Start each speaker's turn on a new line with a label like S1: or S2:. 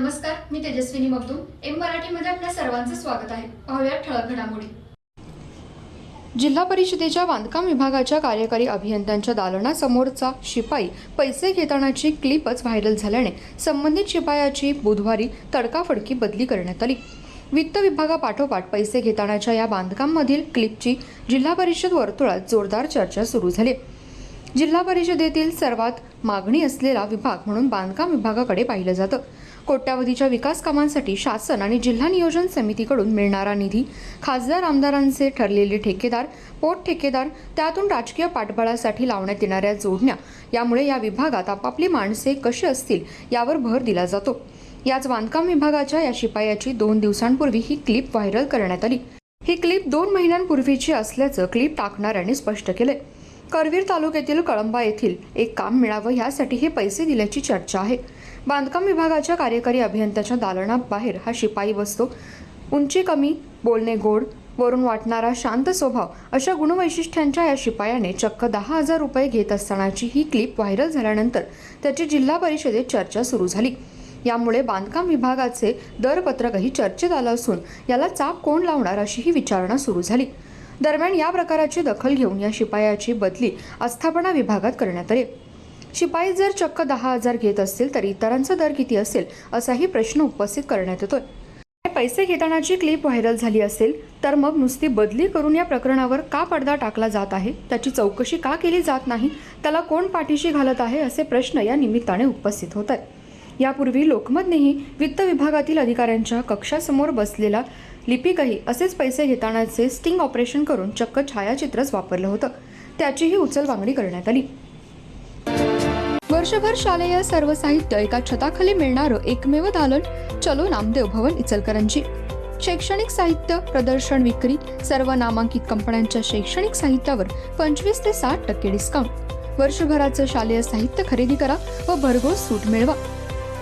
S1: नमस्कार मी तेजस्विनी मगदूम. एम मराठीमध्ये आपल्या सर्वांचं स्वागत आहे. पाहूया ठळक घडामोडी.
S2: जिल्हा परिषदेच्या बांधकाम विभागाच्या कार्यकारी अभियंत्यांच्या दालनासमोरचा शिपाई पैसे घेतानाची क्लिपच व्हायरल झाल्याने संबंधित शिपायाची बुधवारी तडकाफडकी बदली करण्यात आली. वित्त विभागापाठोपाठ पैसे घेतानाच्या या बांधकाममधील क्लिपची जिल्हा परिषद वर्तुळात जोरदार चर्चा सुरू झाली. जिल्हा परिषदेतील सर्वात मागणी असलेला विभाग म्हणून बांधकाम विभागाकडे पाहिलं जातं. कोट्यावधीच्या विकास कामांसाठी शासन आणि जिल्हा नियोजन समितीकडून मिळणारा निधी खासदार आमदारांचे ठरलेले ठेकेदार पोट ठेकेदार त्यातून राजकीय पाठबळासाठी लावण्यात येणाऱ्या जोडण्या यामुळे या विभागात आपापली माणसे कशी असतील यावर भर दिला जातो. याच बांधकाम विभागाच्या या शिपायाची दोन दिवसांपूर्वी ही क्लिप व्हायरल करण्यात आली. ही क्लिप दोन महिन्यांपूर्वीची असल्याचं क्लिप टाकणाऱ्यांनी स्पष्ट केलंय. करवीर तालुक्यातील कळंबा येथील एक काम मिळावं यासाठी हे पैसे दिल्याची चर्चा आहे. बांधकाम विभागाच्या कार्यकारी अभियंत्याच्या दालनाबाहेर हा शिपाई बसतो. उंची कमी बोलणे गोड वरून वाटणारा शांत स्वभाव अशा गुणवैशिष्ट्यांच्या या शिपायाने चक्क दहा हजार रुपये घेत असतानाची ही क्लिप व्हायरल झाल्यानंतर त्याची जिल्हा परिषदेत चर्चा सुरू झाली. यामुळे बांधकाम विभागाचे दरपत्रकही चर्चेत आलं असून याला चाप कोण लावणार अशी ही विचारणा सुरू झाली. दरम्यान या प्रकाराची दखल घेऊन या शिपायाची बदली आस्थापना विभागात करण्यात आली. शिपाई जर चक्क दहा हजार घेत असतील तर इतरांचा दर किती असेल असाही प्रश्न उपस्थित करण्यात येतोय. पैसे घेतानाची क्लिप व्हायरल झाली असेल तर मग नुसती बदली करून या प्रकरणावर का पडदा टाकला जात आहे? त्याची चौकशी का केली जात नाही? त्याला कोण पाठीशी घालत आहे? असे प्रश्न या निमित्ताने उपस्थित होत आहेत. यापूर्वी लोकमतनेही वित्त विभागातील अधिकाऱ्यांच्या कक्षासमोर बसलेला लिपिकही असेच पैसे घेतानाचे स्टिंग ऑपरेशन करून चक्क छायाचित्रच वापरलं होतं. त्याचीही उचलबांगडी करण्यात आली. वर्षभर शालेय सर्व साहित्य एका छताखाली मिळणारं एकमेव दालन चलो नामदेव भवन इचलकरंजी. शैक्षणिक साहित्य प्रदर्शन विक्री सर्व नामांकित कंपन्यांच्या शैक्षणिक साहित्यावर पंचवीस ते साठ टक्के डिस्काउंट वर्षभराचं शालेय साहित्य खरेदी करा व भरघोस सूट मिळवा.